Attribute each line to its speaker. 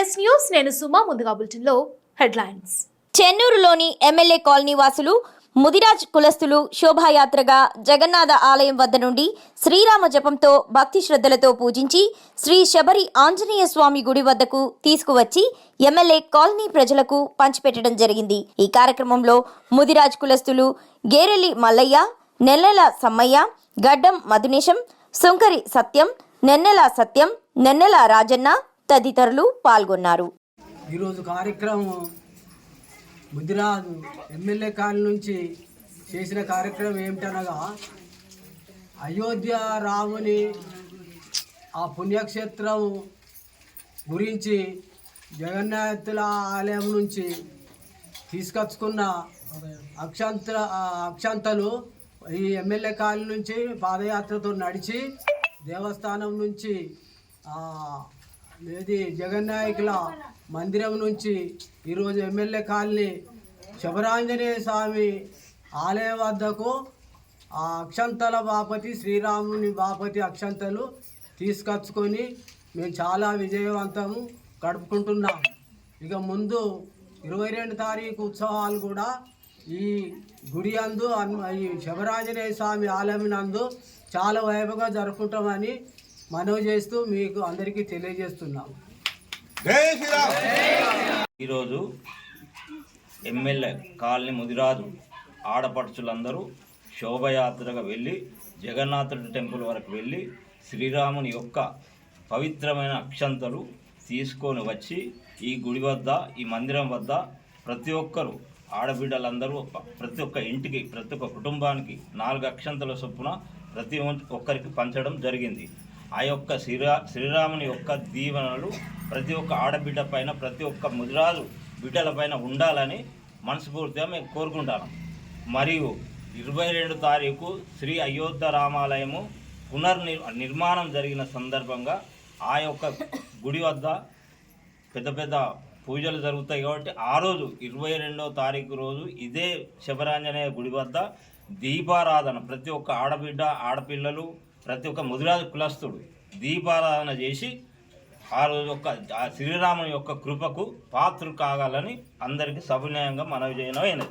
Speaker 1: NS news నేను సుమా ముందుగా బులెటిన్లో హెడ్లైన్స్.
Speaker 2: చెన్నూరులోని ఎమ్మెల్యే కాలనీ వాసులు ముదిరాజ్ కులస్తులు శోభాయాత్రగా జగన్నాథ ఆలయం వద్ద నుండి శ్రీరామ జపంతో భక్తి శ్రద్ధలతో పూజించి శ్రీ శబరి ఆంజనేయ స్వామి గుడి వద్దకు తీసుకువచ్చి ఎమ్మెల్యే కాలనీ ప్రజలకు పంచిపెట్టడం జరిగింది. ఈ కార్యక్రమంలో ముదిరాజ్ కులస్తులు గేరెల్లి మల్లయ్య నెల్లెల సమ్మయ్య గడ్డం మధునేశం సుంకరి సత్యం నెన్నెల సత్యం నెన్నెల రాజన్న తదితరులు పాల్గొన్నారు.
Speaker 3: ఈరోజు కార్యక్రమం బుద్ధిరాజు ఎమ్మెల్యే కాలనీ నుంచి చేసిన కార్యక్రమం ఏమిటనగా అయోధ్య రాముని ఆ పుణ్యక్షేత్రం గురించి జగన్నాథుల ఆలయం నుంచి తీసుకొచ్చుకున్న అక్షంత అక్షంతలు ఈ ఎమ్మెల్యే కాలనీ నుంచి పాదయాత్రతో నడిచి దేవస్థానం నుంచి ఇది జగన్నాయకుల మందిరం నుంచి ఈరోజు ఎమ్మెల్యే కాలనీ శబరాంజనేయ స్వామి ఆలయం వద్దకు ఆ అక్షంతల బాపతి శ్రీరాముని బాపతి అక్షంతలు తీసుకొచ్చుకొని మేము చాలా విజయవంతము గడుపుకుంటున్నాం. ఇక ముందు ఇరవై రెండు తారీఖు ఉత్సవాలు కూడా ఈ గుడి అందు ఈ శబరాంజనేయ స్వామి ఆలయం నందు చాలా వైభవంగా జరుపుకుంటామని మనవి చేస్తూ మీకు అందరికీ తెలియజేస్తున్నాం
Speaker 4: ఈరోజు ఎమ్మెల్యే కాలనీ ముదిరాజు ఆడపడుచులందరూ శోభయాత్రగా వెళ్ళి జగన్నాథుడి టెంపుల్ వరకు వెళ్ళి శ్రీరాముని యొక్క పవిత్రమైన అక్షంతలు తీసుకొని వచ్చి ఈ గుడి వద్ద ఈ మందిరం వద్ద ప్రతి ఒక్కరు ఆడబిడ్డలందరూ ప్రతి ఒక్క ఇంటికి ప్రతి ఒక్క కుటుంబానికి నాలుగు అక్షంతల చొప్పున ప్రతి ఒక్కరికి పంచడం జరిగింది. ఆ యొక్క శ్రీరా శ్రీరాముని యొక్క దీవెనలు ప్రతి ఒక్క ఆడబిడ్డ పైన ప్రతి ఒక్క ముదిరాజు బిడ్డల పైన ఉండాలని మనస్ఫూర్తిగా మేము కోరుకుంటాను మరియు ఇరవై రెండు తారీఖు శ్రీ అయోధ్య రామాలయము పునర్నిర్ నిర్మాణం జరిగిన సందర్భంగా ఆ యొక్క గుడి వద్ద పెద్ద పెద్ద పూజలు జరుగుతాయి కాబట్టి ఆ రోజు ఇరవై రెండవ తారీఖు రోజు ఇదే శబరాంజనేయ గుడి వద్ద దీపారాధన. ప్రతి ఒక్క ఆడబిడ్డ ఆడపిల్లలు ప్రతి ఒక్క ముదిరాజు కులస్తుడు దీపారాధన చేసి ఆ రోజు యొక్క ఆ శ్రీరాముని యొక్క కృపకు పాత్ర కాగాలని అందరికీ సవినయంగా మనవి చేయడం అయినది